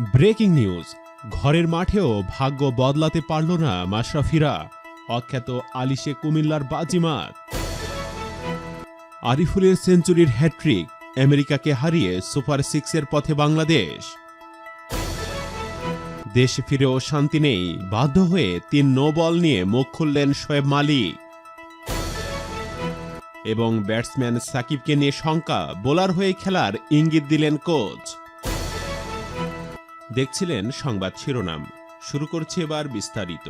Breaking news. ঘরের মাঠেও ভাগ্য বদলাতে পারল না মাশরাফিরা। অখ্যাত আলিশে কুমিল্লার বাজিমাত। আরিফুলের সেঞ্চুরির হ্যাট্রিক আমেরিকাকে হারিয়ে সুপার সিক্সের পথে বাংলাদেশ। দেশে ফিরেও শান্তি নেই, বাধ্য হয়ে তিন নো বল নিয়ে মুখ খুললেন শোয়েব মালিক। এবং ব্যাটসম্যান সাকিবকে নিয়ে শঙ্কা, বোলার হয়ে খেলার ইঙ্গিত দিলেন কোচ। দেখছিলেন সংবাদ শিরোনাম। শুরু করছে এবার বিস্তারিত।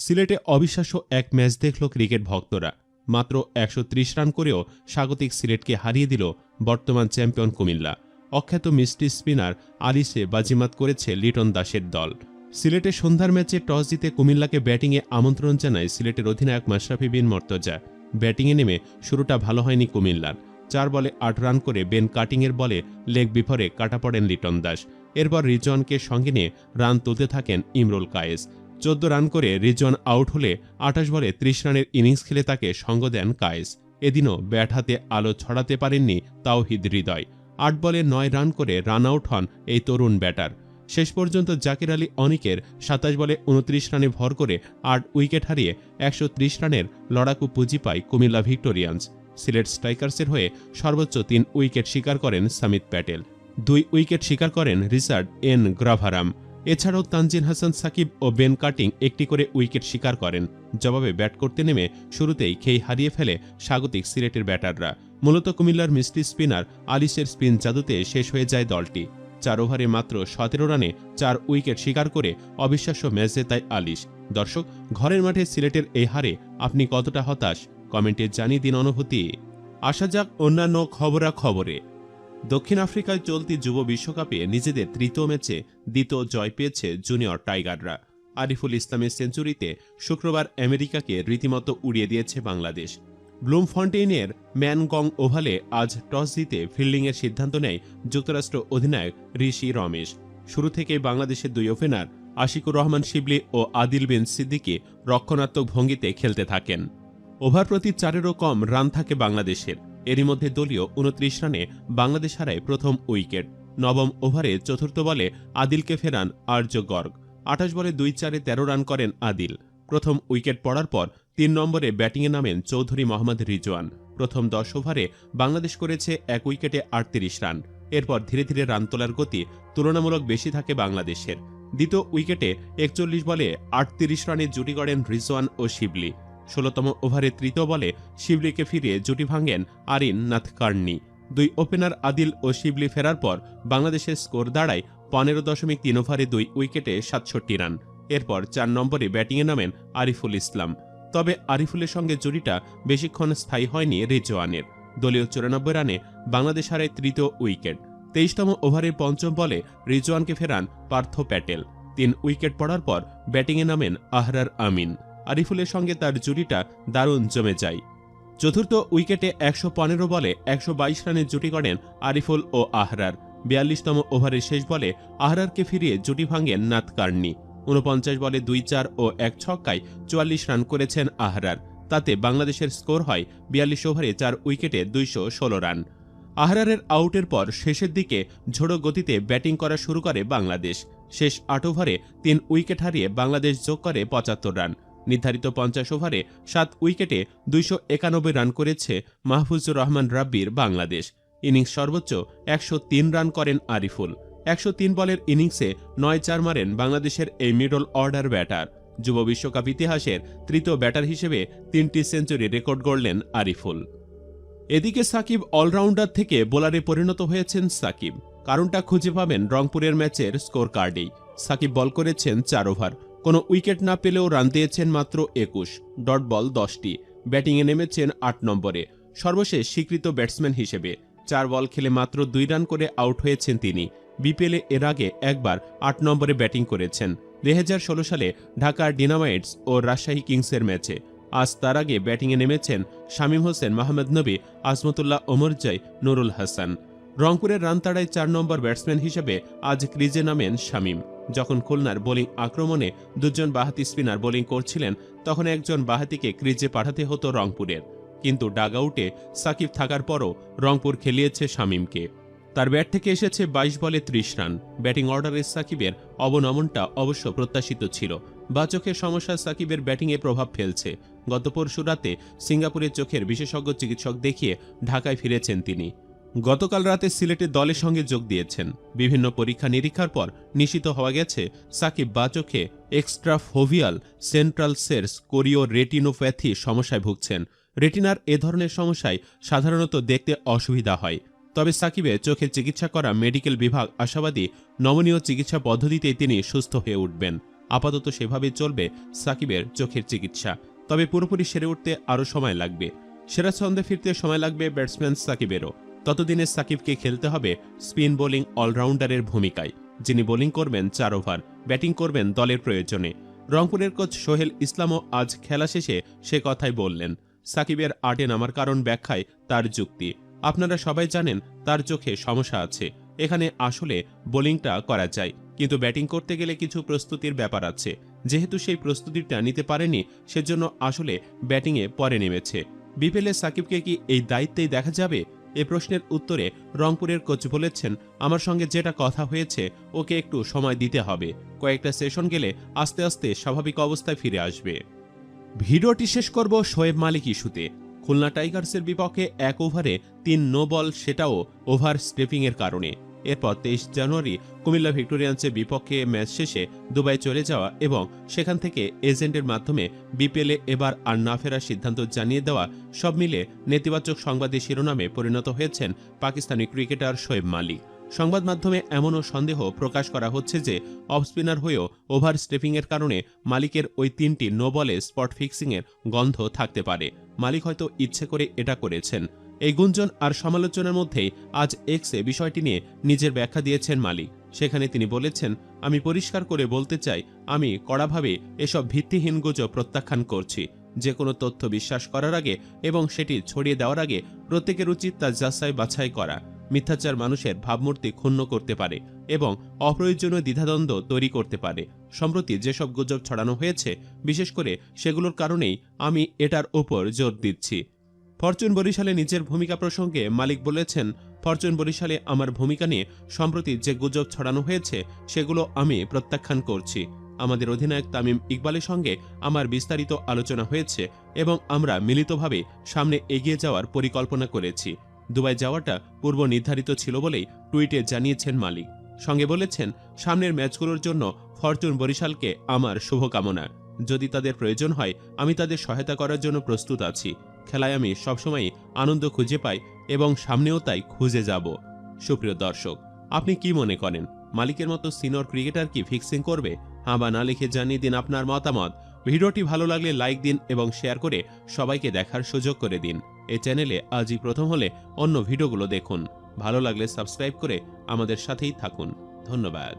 সিলেটে অবিশ্বাস্য এক ম্যাচ দেখল ক্রিকেট ভক্তরা। মাত্র একশো ত্রিশ রান করেও স্বাগতিক সিলেটকে হারিয়ে দিল বর্তমান চ্যাম্পিয়ন কুমিল্লা। অখ্যাত মিষ্টি স্পিনার আলিসে বাজিমাত করেছে লিটন দাসের দল। সিলেটে সন্ধ্যার ম্যাচে টস জিতে কুমিল্লাকে ব্যাটিংয়ে আমন্ত্রণ জানায় সিলেটের অধিনায়ক মাশরাফি বিন মর্তজা। ব্যাটিংয়ে নেমে শুরুটা ভালো হয়নি কুমিল্লার। চার বলে আট রান করে বেন কাটিংয়ের বলে লেগ বিফরে কাটা পড়েন লিটন দাস। এরপর রিজওয়ানকে সঙ্গে নিয়ে রান তুলতে থাকেন ইমরুল কায়েস। চোদ্দ রান করে রিজওয়ান আউট হলে আঠাশ বলে ত্রিশ রানের ইনিংস খেলে তাকে সঙ্গ দেন কায়েস। এদিনও ব্যাট হাতে আলো ছড়াতে পারেননি তাওহিদ হৃদয়। আট বলে নয় রান করে রান আউট হন এই তরুণ ব্যাটার। শেষ পর্যন্ত জাকির আলী অনিকের সাতাশ বলে উনত্রিশ রানে ভর করে আট উইকেট হারিয়ে একশো ত্রিশ রানের লড়াকু পুঁজি পায় কুমিল্লা ভিক্টোরিয়ান্স। সিলেট স্ট্রাইকার্সের হয়ে সর্বোচ্চ তিন উইকেট শিকার করেন সামিত প্যাটেল। দুই উইকেট শিকার করেন রিচার্ড এন গ্রাভারাম। এছাড়াও তানজিন হাসান সাকিব ও বেন কাটিং একটি করে উইকেট শিকার করেন। জবাবে ব্যাট করতে নেমে শুরুতেই খেই হারিয়ে ফেলে স্বাগতিক সিলেটের ব্যাটাররা। মূলত কুমিল্লার মিষ্টি স্পিনার, আলিসের স্পিন জাদুতে শেষ হয়ে যায় দলটি। চার ওভারে মাত্র সতেরো রানে চার উইকেট শিকার করে অবিশ্বাস্য ম্যাচ জেতায় আলিশ দর্শক, ঘরের মাঠে সিলেটের এই হারে আপনি কতটা হতাশ? কমেন্টে জানিয়ে দিন অনুভূতি। আসা যাক অন্যান্য খবরা খবরে দক্ষিণ আফ্রিকায় চলতি যুব বিশ্বকাপে নিজেদের তৃতীয় ম্যাচে দ্বিতীয় জয় পেয়েছে জুনিয়র টাইগাররা। আরিফুল ইসলামের সেঞ্চুরিতে শুক্রবার আমেরিকাকে রীতিমতো উড়িয়ে দিয়েছে বাংলাদেশ। ব্লুম ফন্টেইনের ম্যানগং ওভালে আজ টস জিতে ফিল্ডিংয়ের সিদ্ধান্ত নেয় যুক্তরাষ্ট্র অধিনায়ক ঋষি রমেশ। শুরু থেকেই বাংলাদেশের দুই ওপেনার আশিকুর রহমান শিবলি ও আদিল বিন সিদ্দিকি রক্ষণাত্মক ভঙ্গিতে খেলতে থাকেন। ওভার প্রতি চারেরও কম রান থাকে বাংলাদেশের। এরই মধ্যে দলীয় উনত্রিশ রানে বাংলাদেশ হারায় প্রথম উইকেট। নবম ওভারে চতুর্থ বলে আদিলকে ফেরান আর্য গর্গ। আঠাশ বলে দুই চারে তেরো রান করেন আদিল। প্রথম উইকেট পড়ার পর তিন নম্বরে ব্যাটিংয়ে নামেন চৌধুরী মোহাম্মদ রিজওয়ান। প্রথম দশ ওভারে বাংলাদেশ করেছে এক উইকেটে আটত্রিশ রান। এরপর ধীরে ধীরে রান তোলার গতি তুলনামূলক বেশি থাকে বাংলাদেশের। দ্বিতীয় উইকেটে একচল্লিশ বলে আটত্রিশ রানে জুটি গড়েন রিজওয়ান ও শিবলি। ষোলতম ওভারে তৃতীয় বলে শিবলিকে ফিরিয়ে জুটি ভাঙেন আরিন নাথকার্নি। দুই ওপেনার আদিল ও শিবলি ফেরার পর বাংলাদেশের স্কোর দাঁড়ায় পনেরো দশমিক তিন ওভারে দুই উইকেটে সাতষট্টি রান। এরপর চার নম্বরে ব্যাটিংয়ে নামেন আরিফুল ইসলাম। তবে আরিফুলের সঙ্গে জুটিটা বেশিক্ষণ স্থায়ী হয়নি রেজওয়ানের। দলীয় চুরানব্বই রানে বাংলাদেশ হারায় তৃতীয় উইকেট। তেইশতম ওভারের পঞ্চম বলে রিজওয়ানকে ফেরান পার্থ প্যাটেল। তিন উইকেট পড়ার পর ব্যাটিংয়ে নামেন আহরার আমিন। আরিফুলের সঙ্গে তার জুটিটা দারুণ জমে যায়। চতুর্থ উইকেটে একশো পনেরো বলে একশো বাইশ রানের জুটি করেন আরিফুল ও আহরার। বিয়াল্লিশতম ওভারের শেষ বলে আহরারকে ফিরিয়ে জুটি ভাঙেন নাতকার্নি উনপঞ্চাশ বলে দুই চার ও এক ছক্কায় চুয়াল্লিশ রান করেছেন আহরার। তাতে বাংলাদেশের স্কোর হয় বিয়াল্লিশ ওভারে চার উইকেটে দুইশো ষোলো রান। আহরারের আউটের পর শেষের দিকে ঝোড়ো গতিতে ব্যাটিং করা শুরু করে বাংলাদেশ। শেষ আট ওভারে তিন উইকেট হারিয়ে বাংলাদেশ যোগ করে পঁচাত্তর রান। নির্ধারিত পঞ্চাশ ওভারে সাত উইকেটে দুইশো একানব্বই রান করেছে মাহফুজুর রহমান রাব্বির বাংলাদেশ। ইনিংস সর্বোচ্চ একশো তিন রান করেন আরিফুল। একশো তিন বলের ইনিংসে নয় চার মারেন বাংলাদেশের এই মিডল অর্ডার ব্যাটার। যুব বিশ্বকাপ ইতিহাসের তৃতীয় ব্যাটার হিসেবে তিনটি সেঞ্চুরি রেকর্ড গড়লেন আরিফুল। এদিকে সাকিব অলরাউন্ডার থেকে বোলারে পরিণত হয়েছেন সাকিব। কারণটা খুঁজে পাবেন রংপুরের ম্যাচের স্কোর কার্ডেই সাকিব বল করেছেন চার ওভার। কোনো উইকেট না পেলেও রান দিয়েছেন মাত্র একুশ। ডট বল দশটি। ব্যাটিংয়ে নেমেছেন আট নম্বরে। সর্বশেষ স্বীকৃত ব্যাটসম্যান হিসেবে চার বল খেলে মাত্র দুই রান করে আউট হয়েছেন তিনি। বিপিএলে এর আগে একবার আট নম্বরে ব্যাটিং করেছেন। দুই হাজার ষোলো সালে ঢাকার ডিনামাইটস ও রাজশাহী কিংসের ম্যাচে। আজ তার আগে ব্যাটিংয়ে নেমেছেন শামীম হোসেন, মাহমুদ নবী, আজমতুল্লাহ ওমরজাই নুরুল হাসান। রংপুরের রান তাড়ায় চার নম্বর ব্যাটসম্যান হিসেবে আজ ক্রিজে নামেন শামীম। যখন খুলনার বোলিং আক্রমণে দুজন বাহাতি স্পিনার বোলিং করছিলেন, তখন একজন বাহাতিকে ক্রিজে পাঠাতে হতো রংপুরের। কিন্তু ডাগআউটে সাকিব থাকার পরও রংপুর খেলিয়েছে শামীমকে। তার ব্যাট থেকে এসেছে বাইশ বলে ত্রিশ রান। ব্যাটিং অর্ডারে সাকিবের অবনমনটা অবশ্য প্রত্যাশিত ছিল। বা চোখের সমস্যা সাকিবের ব্যাটিংয়ে প্রভাব ফেলছে। গত পরশু রাতে সিঙ্গাপুরের চোখের বিশেষজ্ঞ চিকিৎসক দেখিয়ে ঢাকায় ফিরেছেন তিনি। গতকাল রাতে সিলেটে দলের সঙ্গে যোগ দিয়েছেন। বিভিন্ন পরীক্ষা নিরীক্ষার পর নিশ্চিত হওয়া গেছে, সাকিব বা চোখে এক্সট্রাফোভিয়াল সেন্ট্রাল সেরস কোরিও রেটিনোপ্যাথি সমস্যায় ভুগছেন। রেটিনার এ ধরনের সমস্যায় সাধারণত দেখতে অসুবিধা হয়। তবে সাকিবের চোখের চিকিৎসা করা মেডিকেল বিভাগ আশাবাদী, নমনীয় চিকিৎসা পদ্ধতিতেই তিনি সুস্থ হয়ে উঠবেন। আপাতত সেভাবে চলবে সাকিবের চোখের চিকিৎসা। তবে পুরোপুরি সেরে উঠতে আরও সময় লাগবে। সেরা ছন্দে ফিরতে সময় লাগবে ব্যাটসম্যান সাকিবেরও। ততদিনে সাকিবকে খেলতে হবে স্পিন বোলিং অলরাউন্ডারের ভূমিকায়, যিনি বোলিং করবেন চার ওভার, ব্যাটিং করবেন দলের প্রয়োজনে। রংপুরের কোচ সোহেল ইসলামও আজ খেলা শেষে সে কথাই বললেন, সাকিবের আটে নামার কারণ ব্যাখ্যায় তার যুক্তি। আপনারা সবাই জানেন তার চোখে সমস্যা আছে, এখানে আসলে বোলিংটা করা যায়, কিন্তু ব্যাটিং করতে গেলে কিছু প্রস্তুতির ব্যাপার আছে। যেহেতু সেই প্রস্তুতিটা নিতে পারেনি, সেজন্য আসলে ব্যাটিংয়ে পরে নেমেছে। বিপিএলে সাকিবকে কি এই দায়িত্বেই দেখা যাবে? এ প্রশ্নের উত্তরে রংপুরের কোচ বলেছেন, আমার সঙ্গে যেটা কথা হয়েছে, ওকে একটু সময় দিতে হবে। কয়েকটা সেশন গেলে আস্তে আস্তে স্বাভাবিক অবস্থায় ফিরে আসবে। ভিডিওটি শেষ করব শোয়েব মালিক ইস্যুতে। খুলনা টাইগার্সের বিপক্ষে এক ওভারে তিন নো বল, সেটাও ওভার স্টেপিংয়ের কারণে। এরপর তেইশ জানুয়ারি কুমিল্লা ভিক্টোরিয়ান্সের বিপক্ষে ম্যাচ শেষে দুবাই চলে যাওয়া এবং সেখান থেকে এজেন্টের মাধ্যমে বিপিএলে এবার আর না ফেরার সিদ্ধান্ত জানিয়ে দেওয়া সব মিলে নেতিবাচক সংবাদের শিরোনামে পরিণত হয়েছেন পাকিস্তানি ক্রিকেটার শোয়েব মালিক। সংবাদ মাধ্যমে এমনও সন্দেহ প্রকাশ করা হচ্ছে যে, অফ স্পিনার হয়েও ওভার স্টেপিংয়ের কারণে মালিকের ওই তিনটি নো বলে স্পট ফিক্সিংয়ের গন্ধ থাকতে পারে। মালিক হয়তো ইচ্ছে করে এটা করেছেন। এই গুঞ্জন আর সমালোচনার মধ্যেই আজ এক্সে বিষয়টি নিয়ে নিজের ব্যাখ্যা দিয়েছেন মালিক। সেখানে তিনি বলেছেন, আমি পরিষ্কার করে বলতে চাই, আমি কড়াভাবে এসব ভিত্তিহীন গুজব প্রত্যাখ্যান করছি। যে কোনো তথ্য বিশ্বাস করার আগে এবং সেটি ছড়িয়ে দেওয়ার আগে প্রত্যেকের উচিত তা যাচাই বাছাই করা। মিথ্যাচার মানুষের ভাবমূর্তি ক্ষুণ্ণ করতে পারে এবং অপ্রয়োজনীয় দ্বিধাদ্বন্দ্ব তৈরি করতে পারে। সম্প্রতি যেসব গুজব ছড়ানো হয়েছে, বিশেষ করে সেগুলোর কারণেই আমি এটার ওপর জোর দিচ্ছি। ফরচুন বরিশালে নিজের ভূমিকা প্রসঙ্গে মালিক বলেছেন, ফরচুন বরিশালে আমার ভূমিকা নিয়ে সম্প্রতি যে গুজব ছড়ানো হয়েছে, সেগুলো আমি প্রত্যাখ্যান করছি। আমাদের অধিনায়ক তামিম ইকবালের সঙ্গে আমার বিস্তারিত আলোচনা হয়েছে এবং আমরা মিলিতভাবে সামনে এগিয়ে যাওয়ার পরিকল্পনা করেছি। দুবাই যাওয়াটা পূর্ব নির্ধারিত ছিল বলেই টুইটে জানিয়েছেন মালিক। সঙ্গে বলেছেন, সামনের ম্যাচগুলোর জন্য ফরচুন বরিশালকে আমার শুভকামনা। যদি তাদের প্রয়োজন হয়, আমি তাদের সহায়তা করার জন্য প্রস্তুত আছি। খেলায় আমি সবসময় আনন্দ খুঁজে পাই এবং সামনেও তাই খুঁজে যাব। সুপ্রিয় দর্শক, আপনি কি মনে করেন, মালিকের মতো সিনিয়র ক্রিকেটার কি ফিক্সিং করবে? হ্যাঁ বা না লিখে জানিয়ে দিন আপনার মতামত। ভিডিওটি ভালো লাগলে লাইক দিন এবং শেয়ার করে সবাইকে দেখার সুযোগ করে দিন। এই চ্যানেলে আজই প্রথম হলে অন্য ভিডিওগুলো দেখুন। ভালো লাগলে সাবস্ক্রাইব করে আমাদের সাথেই থাকুন। ধন্যবাদ।